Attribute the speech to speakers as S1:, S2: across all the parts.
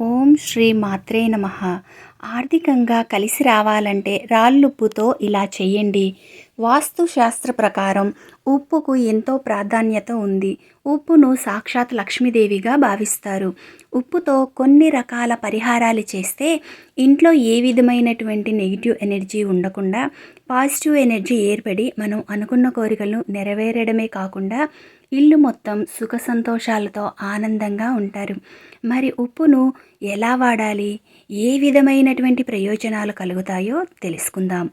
S1: ఓం శ్రీ మాత్రే నమ. ఆర్థికంగా కలిసి రావాలంటే రాళ్ళుప్పుతో ఇలా చేయండి వాస్తు శాస్త్ర ప్రకారం ఉప్పుకు ఎంతో ప్రాధాన్యత ఉంది. ఉప్పును సాక్షాత్ లక్ష్మీదేవిగా భావిస్తారు. ఉప్పుతో కొన్ని రకాల పరిహారాలు చేస్తే ఇంట్లో ఏ విధమైనటువంటి నెగిటివ్ ఎనర్జీ ఉండకుండా పాజిటివ్ ఎనర్జీ ఏర్పడి మనం అనుకున్న కోరికలను నెరవేరడమే కాకుండా ఇల్లు మొత్తం సుఖ సంతోషాలతో ఆనందంగా ఉంటారు. మరి ఉప్పును ఎలా వాడాలి? ఏ విధమైనటువంటి ప్రయోజనాలు కలుగుతాయో తెలుసుకుందాం.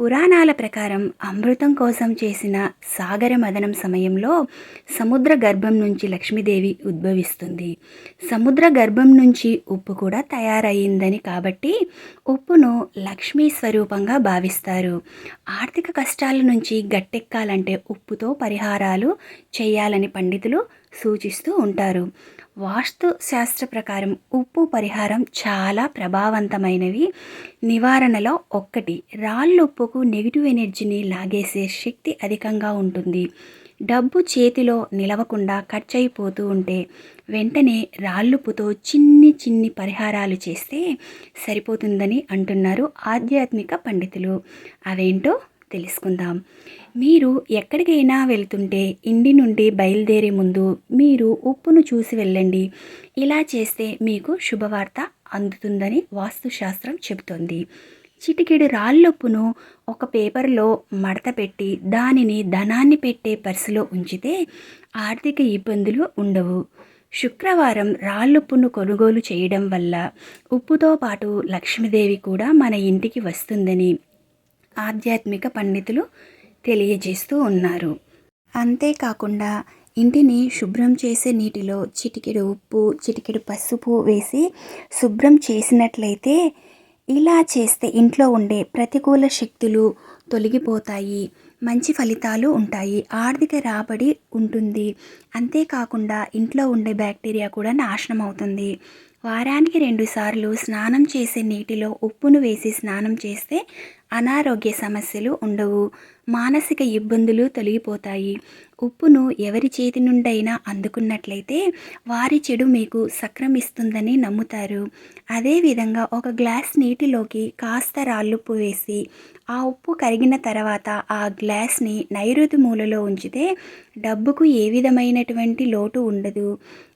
S1: పురాణాల ప్రకారం అమృతం కోసం చేసిన సాగర మదనం సమయంలో సముద్ర గర్భం నుంచి లక్ష్మీదేవి ఉద్భవిస్తుంది. సముద్ర గర్భం నుంచి ఉప్పు కూడా తయారయ్యిందని కాబట్టి ఉప్పును లక్ష్మీ స్వరూపంగా భావిస్తారు. ఆర్థిక కష్టాల నుంచి గట్టెక్కాలంటే ఉప్పుతో పరిహారాలు చేయాలని పండితులు సూచిస్తూ ఉంటారు. వాస్తు శాస్త్ర ప్రకారం ఉప్పు పరిహారం చాలా ప్రభావవంతమైనవి. నివారణలో ఒక్కటి రాళ్ళు ఉప్పుకు నెగిటివ్ ఎనర్జీని లాగేసే శక్తి అధికంగా ఉంటుంది. డబ్బు చేతిలో నిలవకుండా ఖర్చు అయిపోతూ ఉంటే వెంటనే రాళ్ళుప్పుతో చిన్ని చిన్ని పరిహారాలు చేస్తే సరిపోతుందని అంటున్నారు ఆధ్యాత్మిక పండితులు. అవేంటో తెలుసుకుందాం. మీరు ఎక్కడికైనా వెళ్తుంటే ఇంటి నుండి బయలుదేరే ముందు మీరు ఉప్పును చూసి వెళ్ళండి. ఇలా చేస్తే మీకు శుభవార్త అందుతుందని వాస్తుశాస్త్రం చెబుతోంది. చిటికెడు రాళ్ళొప్పును ఒక పేపర్లో మడత పెట్టి దానిని ధనాన్ని పెట్టే పర్సులో ఉంచితే ఆర్థిక ఇబ్బందులు ఉండవు. శుక్రవారం రాళ్ళుప్పును కొనుగోలు చేయడం వల్ల ఉప్పుతో పాటు లక్ష్మీదేవి కూడా మన ఇంటికి వస్తుందని ఆధ్యాత్మిక పండితులు తెలియజేస్తూ ఉన్నారు. అంతేకాకుండా ఇంటిని శుభ్రం చేసే నీటిలో చిటికెడు ఉప్పు చిటికెడు పసుపు వేసి శుభ్రం చేసినట్లయితే ఇలా చేస్తే ఇంట్లో ఉండే ప్రతికూల శక్తులు తొలగిపోతాయి. మంచి ఫలితాలు ఉంటాయి. ఆర్థిక రాబడి ఉంటుంది. అంతేకాకుండా ఇంట్లో ఉండే బ్యాక్టీరియా కూడా నాశనం అవుతుంది వారానికి రెండుసార్లు స్నానం చేసే నీటిలో ఉప్పును వేసి స్నానం చేస్తే అనారోగ్య సమస్యలు ఉండవు. మానసిక ఇబ్బందులు తొలగిపోతాయి. ఉప్పును ఎవరి చేతి నుండైనా అందుకున్నట్లయితే వారి చెడు మీకు సక్రమిస్తుందని నమ్ముతారు. అదేవిధంగా ఒక గ్లాస్ నీటిలోకి కాస్త రాళ్ళుప్పు వేసి ఆ ఉప్పు కరిగిన తర్వాత ఆ గ్లాస్ని నైరుతి మూలలో ఉంచితే డబ్బుకు ఏ విధమైన అనేటువంటి లోటు ఉండదు.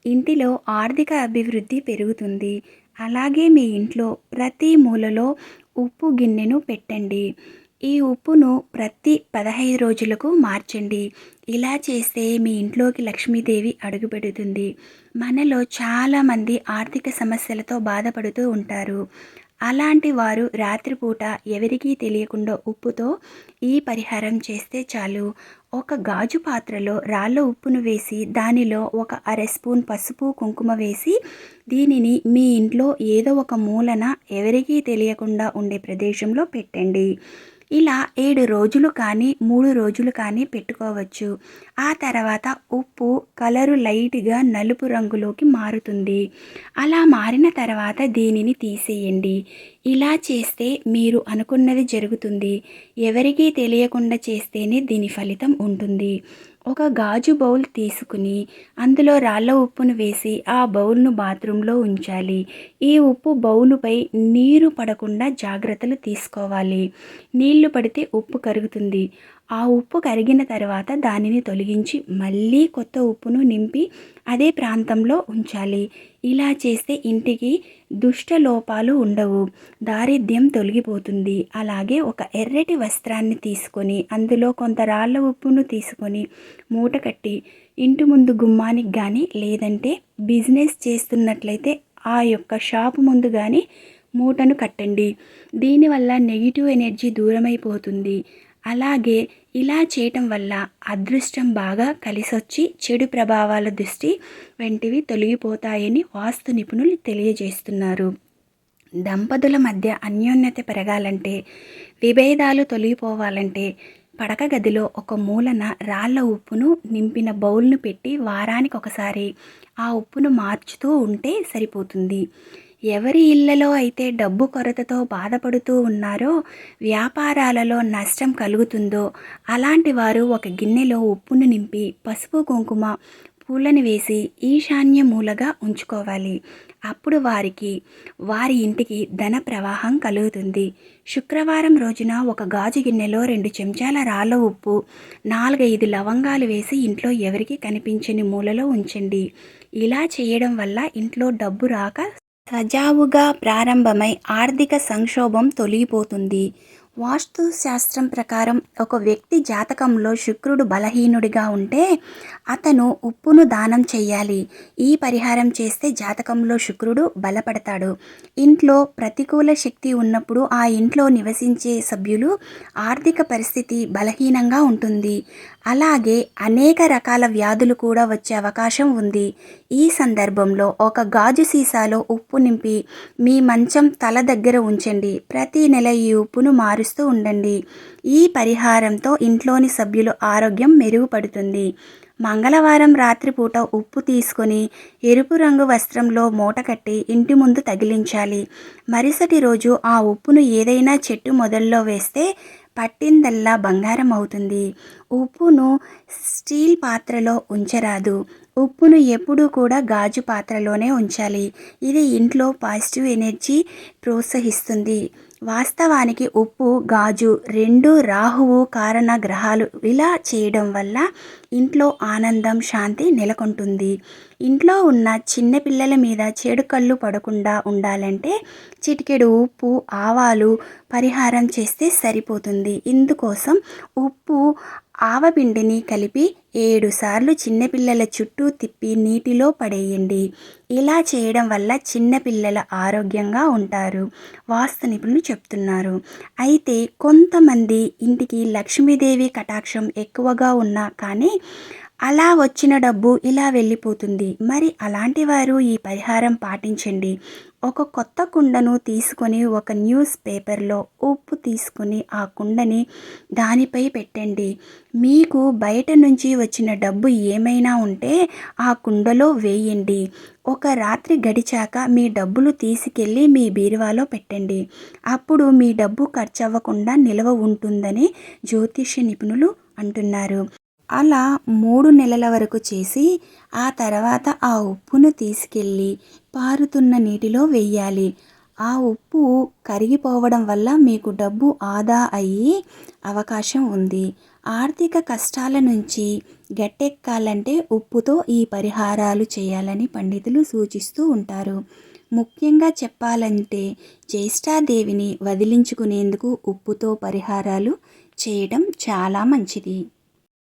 S1: ఇంటిలో ఆర్థిక అభివృద్ధి పెరుగుతుంది. అలాగే మీ ఇంట్లో ప్రతి మూలలో ఉప్పు గిన్నెను పెట్టండి. ఈ ఉప్పును ప్రతి పదహైదు రోజులకు మార్చండి. ఇలా చేస్తే మీ ఇంట్లోకి లక్ష్మీదేవి అడుగుపెడుతుంది. మనలో చాలామంది ఆర్థిక సమస్యలతో బాధపడుతూ ఉంటారు. అలాంటి వారు రాత్రిపూట ఎవరికీ తెలియకుండా ఉప్పుతో ఈ పరిహారం చేస్తే చాలు. ఒక గాజు పాత్రలో రాళ్ళ ఉప్పును వేసి దానిలో ఒక అర స్పూన్ పసుపు కుంకుమ వేసి దీనిని మీ ఇంట్లో ఏదో ఒక మూలన ఎవరికీ తెలియకుండా ఉండే ప్రదేశంలో పెట్టండి. ఇలా ఏడు రోజులు కానీ మూడు రోజులు కానీ పెట్టుకోవచ్చు. ఆ తర్వాత ఉప్పు కలరు లైట్గా నలుపు రంగులోకి మారుతుంది. అలా మారిన తర్వాత దీనిని తీసేయండి. ఇలా చేస్తే మీరు అనుకున్నది జరుగుతుంది. ఎవరికీ తెలియకుండా చేస్తేనే దీని ఫలితం ఉంటుంది. ఒక గాజు బౌల్ తీసుకుని అందులో రాళ్ళ ఉప్పును వేసి ఆ బౌల్ను బాత్రూంలో ఉంచాలి. ఈ ఉప్పు బౌలుపై నీరు పడకుండా జాగ్రత్తలు తీసుకోవాలి. నీళ్ళు పడితే ఉప్పు కరుగుతుంది. ఆ ఉప్పు కరిగిన తర్వాత దానిని తొలగించి మళ్ళీ కొత్త ఉప్పును నింపి అదే ప్రాంతంలో ఉంచాలి. ఇలా చేస్తే ఇంటికి దుష్ట లోపాలు ఉండవు. దారిద్ర్యం తొలగిపోతుంది. అలాగే ఒక ఎర్రటి వస్త్రాన్ని తీసుకొని అందులో కొంత రాళ్ళ ఉప్పును తీసుకొని మూట కట్టి ఇంటి ముందు గుమ్మానికి కానీ లేదంటే బిజినెస్ చేస్తున్నట్లయితే ఆ యొక్క షాపు ముందు కానీ మూటను కట్టండి. దీనివల్ల నెగిటివ్ ఎనర్జీ దూరమైపోతుంది. అలాగే ఇలా చేయటం వల్ల అదృష్టం బాగా కలిసొచ్చి చెడు ప్రభావాల దృష్టి వంటివి తొలగిపోతాయని వాస్తు నిపుణులు తెలియజేస్తున్నారు. దంపతుల మధ్య అన్యోన్యత పెరగాలంటే విభేదాలు తొలగిపోవాలంటే పడక గదిలో ఒక మూలన రాళ్ళ ఉప్పును నింపిన బౌల్ను పెట్టి వారానికి ఒకసారి ఆ ఉప్పును మార్చుతూ ఉంటే సరిపోతుంది. ఎవరి ఇళ్ళలో అయితే డబ్బు కొరతతో బాధపడుతూ ఉన్నారో వ్యాపారాలలో నష్టం కలుగుతుందో అలాంటి వారు ఒక గిన్నెలో ఉప్పును నింపి పసుపు కుంకుమ పూలను వేసి ఈశాన్య మూలగా ఉంచుకోవాలి. అప్పుడు వారికి వారి ఇంటికి ధన ప్రవాహం కలుగుతుంది. శుక్రవారం రోజున ఒక గాజు గిన్నెలో రెండు చెంచాల రాళ్ళ ఉప్పు నాలుగైదు లవంగాలు వేసి ఇంట్లో ఎవరికి కనిపించని మూలలో ఉంచండి. ఇలా చేయడం వల్ల ఇంట్లో డబ్బు రాక సజావుగా ప్రారంభమై ఆర్థిక సంక్షోభం తొలగిపోతుంది. వాస్తు శాస్త్రం ప్రకారం ఒక వ్యక్తి జాతకంలో శుక్రుడు బలహీనుడిగా ఉంటే అతను ఉప్పును దానం చేయాలి ఈ పరిహారం చేస్తే జాతకంలో శుక్రుడు బలపడతాడు. ఇంట్లో ప్రతికూల శక్తి ఉన్నప్పుడు ఆ ఇంట్లో నివసించే సభ్యులు ఆర్థిక పరిస్థితి బలహీనంగా ఉంటుంది. అలాగే అనేక రకాల వ్యాధులు కూడా వచ్చే అవకాశం ఉంది. ఈ సందర్భంలో ఒక గాజు సీసాలో ఉప్పు నింపి మీ మంచం తల దగ్గర ఉంచండి. ప్రతి నెల ఈ ఉప్పును మారుస్తూ ఉండండి. ఈ పరిహారంతో ఇంట్లోని సభ్యుల ఆరోగ్యం మెరుగుపడుతుంది. మంగళవారం రాత్రిపూట ఉప్పు తీసుకొని ఎరుపు రంగు వస్త్రంలో మూట కట్టి ఇంటి ముందు తగిలించాలి. మరుసటి రోజు ఆ ఉప్పును ఏదైనా చెట్టు మొదల్లో వేస్తే పట్టిందల్లా బంగారం అవుతుంది ఉప్పును స్టీల్ పాత్రలో ఉంచరాదు. ఉప్పును ఎప్పుడూ కూడా గాజు పాత్రలోనే ఉంచాలి. ఇది ఇంట్లో పాజిటివ్ ఎనర్జీ ప్రోత్సహిస్తుంది. వాస్తవానికి ఉప్పు గాజు రెండు రాహువు కారణ గ్రహాలు ఇలా చేయడం వల్ల ఇంట్లో ఆనందం శాంతి నెలకొంటుంది. ఇంట్లో ఉన్న చిన్నపిల్లల మీద చెడు కళ్ళు పడకుండా ఉండాలంటే చిటికెడు ఉప్పు ఆవాలు పరిహారం చేస్తే సరిపోతుంది. ఇందుకోసం ఉప్పు ఆవపిండిని కలిపి ఏడుసార్లు చిన్నపిల్లల చుట్టూ తిప్పి నీటిలో పడేయండి. ఇలా చేయడం వల్ల చిన్నపిల్లల ఆరోగ్యంగా ఉంటారు. వాస్తు నిపుణులు చెప్తున్నారు. అయితే కొంతమంది ఇంటికి లక్ష్మీదేవి కటాక్షం ఎక్కువగా ఉన్నా కానీ అలా వచ్చిన డబ్బు ఇలా వెళ్ళిపోతుంది. మరి అలాంటి వారు ఈ పరిహారం పాటించండి. ఒక కొత్త కుండను తీసుకొని ఒక న్యూస్ పేపర్లో ఉప్పు తీసుకొని ఆ కుండని దానిపై పెట్టండి. మీకు బయట నుంచి వచ్చిన డబ్బు ఏమైనా ఉంటే ఆ కుండలో వేయండి. ఒక రాత్రి గడిచాక మీ డబ్బులు తీసుకెళ్ళి మీ బీరువాలో పెట్టండి. అప్పుడు మీ డబ్బు ఖర్చు అవ్వకుండా నిల్వ ఉంటుందని జ్యోతిష్య నిపుణులు అంటున్నారు. అలా మూడు నెలల వరకు చేసి ఆ తర్వాత ఆ ఉప్పును తీసుకెళ్ళి పారుతున్న నీటిలో వెయ్యాలి. ఆ ఉప్పు కరిగిపోవడం వల్ల మీకు డబ్బు ఆదా అయ్యే అవకాశం ఉంది. ఆర్థిక కష్టాల నుంచి గట్టెక్కాలంటే ఉప్పుతో ఈ పరిహారాలు చేయాలని పండితులు సూచిస్తూ ఉంటారు. ముఖ్యంగా చెప్పాలంటే జ్యేష్ఠాదేవిని వదిలించుకునేందుకు ఉప్పుతో పరిహారాలు చేయడం చాలా మంచిది.